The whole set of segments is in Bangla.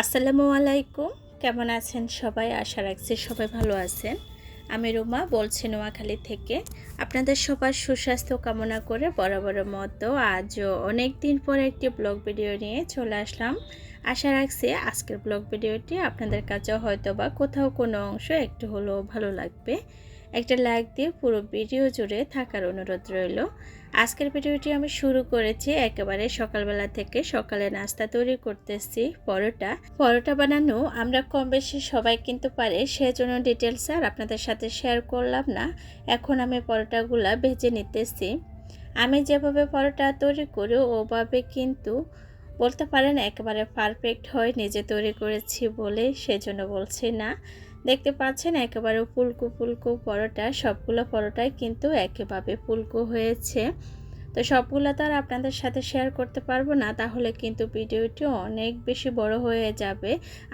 আসসালামু আলাইকুম। কেমন আছেন সবাই? আশা রাখছি সবাই ভালো আছেন। আমি রুমা, বলছি নোয়াখালী থেকে। আপনাদের সবার সুস্বাস্থ্য কামনা করে বরাবরের মতো আজও অনেক দিন পর একটি ব্লগ ভিডিও নিয়ে চলে আসলাম। আশা রাখছি আজকের ব্লগ ভিডিওটি আপনাদের কাছে হয়তো বা কোথাও কোনো অংশ একটু হলেও ভালো লাগবে। একটা লাইক দিয়ে পুরো ভিডিও জুড়ে থাকার অনুরোধ রইল। আজকের ভিডিওটি আমি শুরু করেছি একেবারে সকালবেলা থেকে সকালে নাস্তা তৈরি করতেছি পরোটা। পরোটা বানানো আমরা কম বেশি সবাই কিন্তু পারে, সেজন্য ডিটেলস আর আপনাদের সাথে শেয়ার করলাম না। এখন আমি পরোটাগুলা ভেজে নিতেছি আমি যেভাবে পরোটা তৈরি করি ওভাবে কিন্তু বলতে পারেন একেবারে পারফেক্ট হয়, নিজে তৈরি করেছি বলে সেজন্য বলছি না। দেখতে পাচ্ছেন একেবারে ফুলকো ফুলকো পরোটা, সবগুলো পরোটাই কিন্তু একেভাবে ফুলকো হয়েছে। তো সবগুলো তো আর আপনাদের সাথে শেয়ার করতে পারব না, তাহলে কিন্তু ভিডিওটি অনেক বেশি বড় হয়ে যাবে।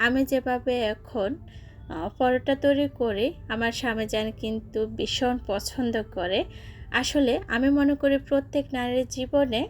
আমি যেভাবে এখন পরোটা তৈরি করি, আমার স্বামী যেন কিন্তু ভীষণ পছন্দ করে। আসলে আমি মনে করি প্রত্যেক নারীর জীবনে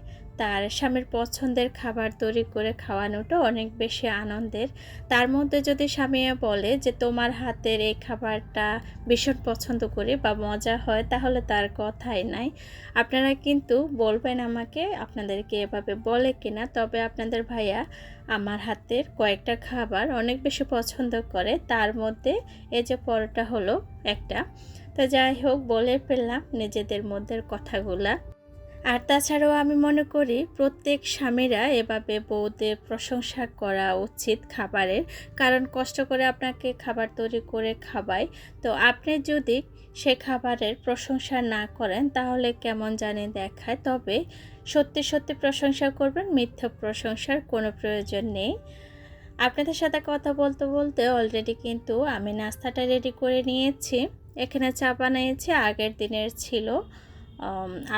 তার স্বামীর পছন্দের খাবার তৈরি করে খাওয়ানোটা অনেক বেশি আনন্দের। তার মধ্যে যদি স্বামী বলে যে, তোমার হাতের এই খাবারটা ভীষণ পছন্দ করি বা মজা হয়, তাহলে তার কথাই নাই। আপনারা কিন্তু বলবেন আমাকে আপনাদেরকে এভাবে বলে কিনা। তবে আপনাদের ভাইয়া আমার হাতের কয়েকটা খাবার অনেক বেশি পছন্দ করে। তার মধ্যে এই যে পরোটা হলো একটা। তো যাই হোক, বলে ফেললাম নিজেদের মধ্যে কথাগুলা। আর তাছাড়াও আমি মনে করি প্রত্যেক স্বামীরা এভাবে বউদের প্রশংসা করা উচিত খাবারের। কারণ কষ্ট করে আপনাকে খাবার তৈরি করে খাবায় তো আপনি যদি সে খাবারের প্রশংসা না করেন, তাহলে কেমন জানি দেখায়। তবে সত্যি সত্যি প্রশংসা করবেন, মিথ্যা প্রশংসার কোনো প্রয়োজন নেই। আপনাদের সাথে কথা বলতে বলতে অলরেডি কিন্তু আমি নাস্তাটা রেডি করে নিয়েছি। এখানে চা বানিয়েছি, আগের দিনের ছিল।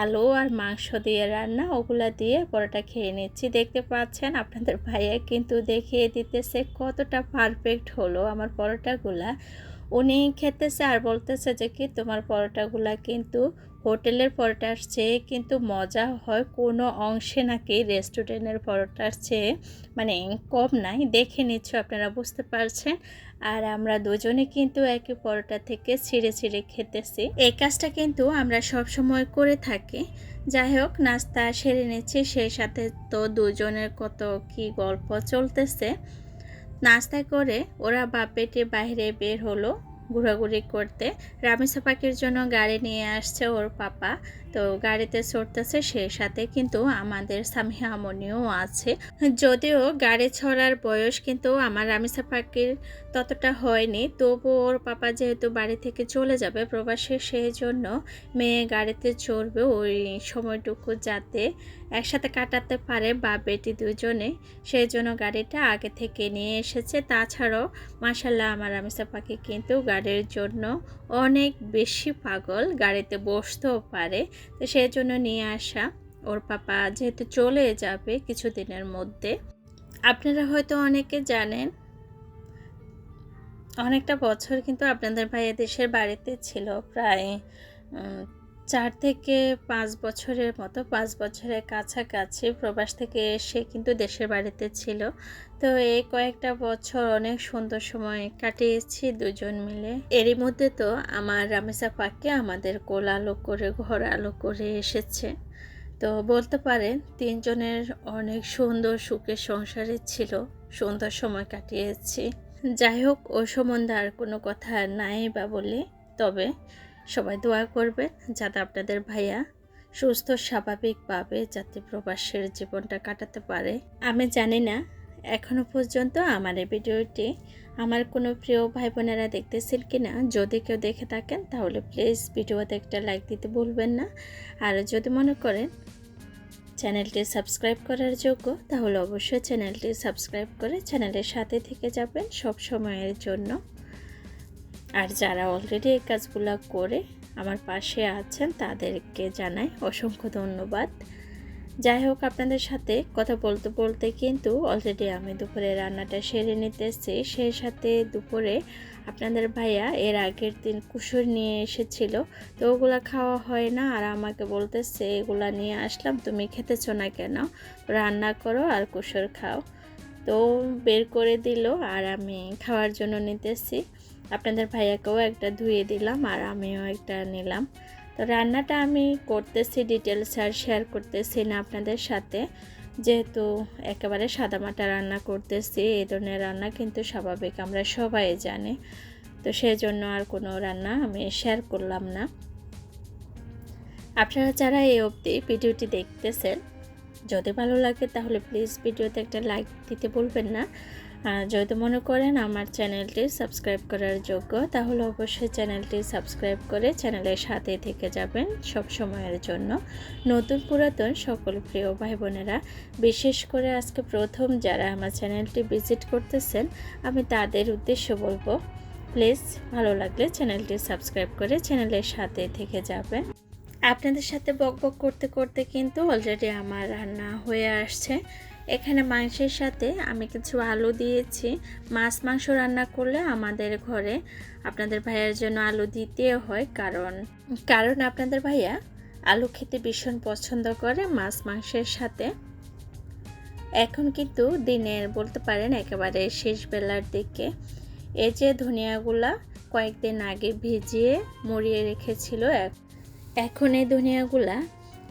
আলু আর মাংস দিয়ে রান্না, ওগুলা দিয়ে পরোটা খেয়ে নিচ্ছি। দেখতে পাচ্ছেন আপনাদের ভাইয়া কিন্তু দেখিয়ে দিতেছে কতটা পারফেক্ট হলো আমার পরোটাগুলা। উনি খেতেছে আর বলতেছে যে কি, তোমার পরোটাগুলা কিন্তু হোটেলের পরোটার চেয়ে কিন্তু মজা হয় কোনো অংশে নাকি রেস্টুরেন্টের পরোটার চেয়ে। মানে কম নাই, দেখে নিচ্ছ, আপনারা বুঝতে পারছেন। আর আমরা দুজনে কিন্তু একই পরোটা থেকে ছিঁড়ে ছিঁড়ে খেতেছি। এই কাজটা কিন্তু আমরা সব সময় করে থাকি। যাই হোক, নাস্তা সেরে নিচ্ছি, সেই সাথে তো দুজনের কত কি গল্প চলতেছে। নাস্তা করে ওরা বাপ পেটে বাইরে বের হলো ঘোরাঘুরি করতে। রামিসা পাখির জন্য গাড়ি নিয়ে আসছে ওর পাপা। তো গাড়িতে চড়তেছে সে সাথে কিন্তু আমাদের সামিহা আমনিও আছে। যদিও গাড়ি ছড়ার বয়স কিন্তু আমার রামিসা পাখির ততটা হয়নি। তবু ওর পাপা যেহেতু বাড়ি থেকে চলে যাবে প্রবাসে সেই জন্য মেয়ে গাড়িতে চড়বে ওই সময়টুকু যাতে একসাথে কাটাতে পারে বা বেটি দুজনে। সেই জন্য গাড়িটা আগে থেকে নিয়ে এসেছে। তাছাড়াও মাসাল্লাহ আমার আমিসা পাখি কিন্তু গাড়ির জন্য অনেক বেশি পাগল, গাড়িতে বসতেও পারে। তো সেই জন্য নিয়ে আসা। ওর পাপা যেহেতু চলে যাবে কিছুদিনের মধ্যে। আপনারা হয়তো অনেকে জানেন অনেকটা বছর কিন্তু আপনাদের ভাইয়া দেশের বাড়িতে ছিল, প্রায় চার থেকে পাঁচ বছরের মতো, পাঁচ বছরের কাছাকাছি প্রবাস থেকে এসে কিন্তু দেশের বাড়িতে ছিল। তো এই কয়েকটা বছর অনেক সুন্দর সময় কাটিয়েছি দুজন মিলে। এরই মধ্যে তো আমার রামেসা পাককে আমাদের কোল আলো করে, ঘর আলো করে এসেছে। তো বলতে পারেন, তিনজনের অনেক সুন্দর সুখের সংসারে ছিল, সুন্দর সময় কাটিয়েছি। যাই হোক ও সম্বন্ধে আর কোনো কথা নাই বা বলে, তবে সবাই দোয়া করবেন যাতে আপনাদের ভাইয়া সুস্থ স্বাভাবিকভাবে যাতে প্রবাসের জীবনটা কাটাতে পারে। আমি জানি না এখনও পর্যন্ত আমার এই ভিডিওটি আমার কোনো প্রিয় ভাই বোনেরা দেখতেছিল কি না যদি কেউ দেখে থাকেন, তাহলে প্লিজ ভিডিওতে একটা লাইক দিতে ভুলবেন না। আর যদি মনে করেন চ্যানেলটি সাবস্ক্রাইব করার যোগ্য, তাহলে অবশ্যই চ্যানেলটি সাবস্ক্রাইব করে চ্যানেলের সাথে থেকে যাবেন সব সময়ের জন্য। আর যারা অলরেডি এই কাজগুলো করে আমার পাশে আছেন, তাদেরকে জানাই অসংখ্য ধন্যবাদ। যাই হোক, আপনাদের সাথে কথা বলতে বলতে কিন্তু অলরেডি আমি দুপুরে রান্নাটা সেরে নিতেছি। সেই সাথে দুপুরে আপনাদের ভাইয়া এর আগের দিন কুসুর নিয়ে এসেছিল, তো ওগুলো খাওয়া হয় না। আর আমাকে বলতেছে, এগুলা নিয়ে আসলাম, তুমি খেতেছো না কেন? রান্না করো আর কুসুর খাও। তো বের করে দিল আর আমি খাওয়ার জন্য নিতেছি। আপনাদের ভাইয়াকেও একটা ধুয়ে দিলাম আর আমিও একটা নিলাম। তো রান্নাটা আমি করতেছি ডিটেলস আর শেয়ার করতেছি না আপনাদের সাথে। যেহেতু একেবারে সাদামাটা রান্না করতেছি, এই ধরনের রান্না কিন্তু স্বাভাবিক, আমরা সবাই জানি। তো সেজন্য আর কোনো রান্না আমি শেয়ার করলাম না। আপনারা যারা এই অবধি ভিডিওটি দেখতেছেন, যদি ভালো লাগে তাহলে প্লিজ ভিডিওতে একটা লাইক দিতে বলবেন না। যদি মনে করেন আমার চ্যানেলটি সাবস্ক্রাইব করার যোগ্য, তাহলে অবশ্যই চ্যানেলটি সাবস্ক্রাইব করে চ্যানেলের সাথে থেকে যাবেন সব সময়ের জন্য। নতুন পুরাতন সকল প্রিয় ভাই বোনেরা বিশেষ করে আজকে প্রথম যারা আমার চ্যানেলটি ভিজিট করতেছেন, আমি তাদের উদ্দেশ্য বলব, প্লিজ ভালো লাগলে চ্যানেলটি সাবস্ক্রাইব করে চ্যানেলের সাথে থেকে যাবেন। আপনাদের সাথে বক বক করতে করতে কিন্তু অলরেডি আমার রান্না হয়ে আসছে। এখানে মাংসের সাথে আমি কিছু আলু দিয়েছি। মাছ, মাংস রান্না করলে আমাদের ঘরে আপনাদের ভাইয়ের জন্য আলু দিতে হয়, কারণ কারণ আপনাদের ভাইয়া আলু খেতে ভীষণ পছন্দ করে মাছ, মাংসের সাথে। এখন কিন্তু দিনের বলতে পারেন একেবারে শেষ বেলার দিকে। এই যে ধনিয়াগুলা কয়েকদিন আগে ভিজিয়ে মরিয়ে রেখেছিল এখন এই ধনিয়াগুলা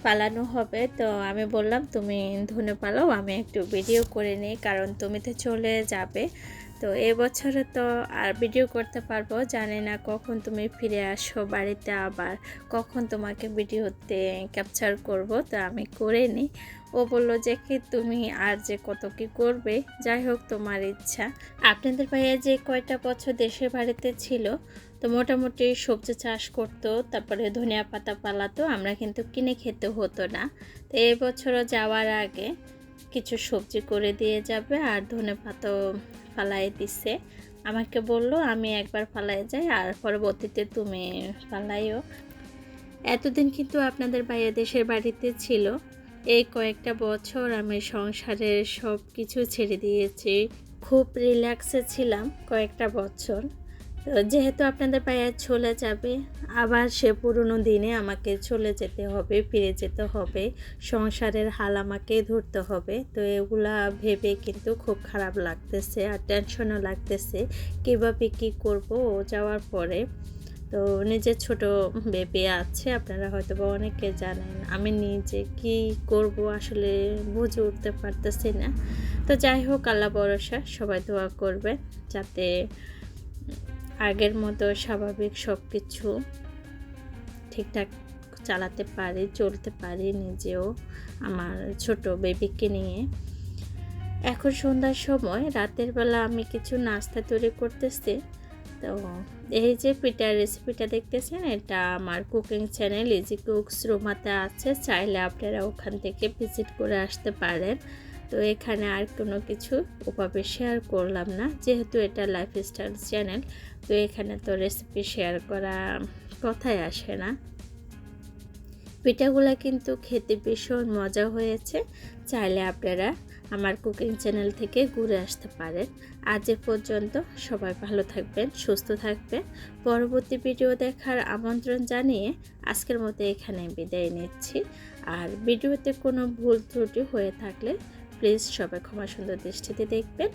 পালানো হবে। তো আমি বললাম, তুমি ধনে পালাও, আমি একটু ভিডিও করে নিই, কারণ তুমি তো চলে যাবে। তো এবছরে তো আর ভিডিও করতে পারব। জানি না কখন তুমি ফিরে আসো বাড়িতে আবার, কখন তোমাকে ভিডিওতে ক্যাপচার করব, তো আমি করে নিই। ও বলল যে কি তুমি আর যে কত কি করবে, যাই হোক তোমার ইচ্ছা। আপনাদের ভাইয়া যে কয়টা বছর দেশের বাড়িতে ছিল, তো মোটামুটি সবজি চাষ করতো, তারপরে ধনিয়া পাতা পালাতো, আমরা কিন্তু কিনে খেতে হতো না। তো এবছরও যাওয়ার আগে কিছু সবজি করে দিয়ে যাবে, আর ধনে পাতাও ফালাই দিছে। আমাকে বলল, আমি একবার ফালাই যাই আর পরবর্তীতে তুমি ফালাইও। এতদিন কিন্তু আপনাদের বাইরে দেশের বাড়িতে ছিল। এই কয়েকটা বছর আমি সংসারের সব কিছু ছেড়ে দিয়েছি। খুব রিল্যাক্সে ছিলাম কয়েকটা বছর। তো যেহেতু আপনাদের পায়ে চলে যাবে, আবার সে পুরনো দিনে আমাকে চলে যেতে হবে, ফিরে যেতে হবে, সংসারের হাল আমাকে ধরতে হবে, তো এগুলা ভেবে কিন্তু খুব খারাপ লাগতেছে আর টেনশনও লাগতেছে, কীভাবে কী করব ও যাওয়ার পরে। তো নিজের ছোট বেবি আছে, আপনারা হয়তো বা অনেকে জানেন, আমি নিজে কি করব আসলে বুঝে উঠতে পারতেছি না। তো যাই হোক, আল্লাহ ভরসা, সবাই দোয়া করবে যাতে আগের মতো স্বাভাবিক সব কিছু ঠিকঠাক চালাতে পারি, চলতে পারি নিজেও, আমার ছোট বেবিকে নিয়ে। এখন সন্ধ্যার সময়, রাতের বেলা আমি কিছু নাস্তা তৈরি করতেছি। তো এই যে পিঠার রেসিপিটা দেখতেছেন, এটা আমার কুকিং চ্যানেল ইজি কুকস রুমাতে আছে। চাইলে আপনারা ওখান থেকে ভিজিট করে আসতে পারেন। তো এখানে আর কোনো কিছু ওভাবে শেয়ার করলাম না, যেহেতু এটা লাইফস্টাইল চ্যানেল তো এখানে তো রেসিপি শেয়ার করা কথাই আসে না। পিঠাগুলা কিন্তু খেতে ভীষণ মজা হয়েছে, চাইলে আপনারা আমার কুকিং চ্যানেল থেকে ঘুরে আসতে পারেন। আজ এ পর্যন্ত সবাই ভালো থাকবেন, সুস্থ থাকবেন। পরবর্তী ভিডিও দেখার আমন্ত্রণ জানিয়ে আজকের মতো এখানে বিদায় নিচ্ছি। আর ভিডিওতে কোনো ভুল ত্রুটি হয়ে থাকলে প্লিজ সবাই ক্ষমা সুন্দর দৃষ্টিতে দেখবেন।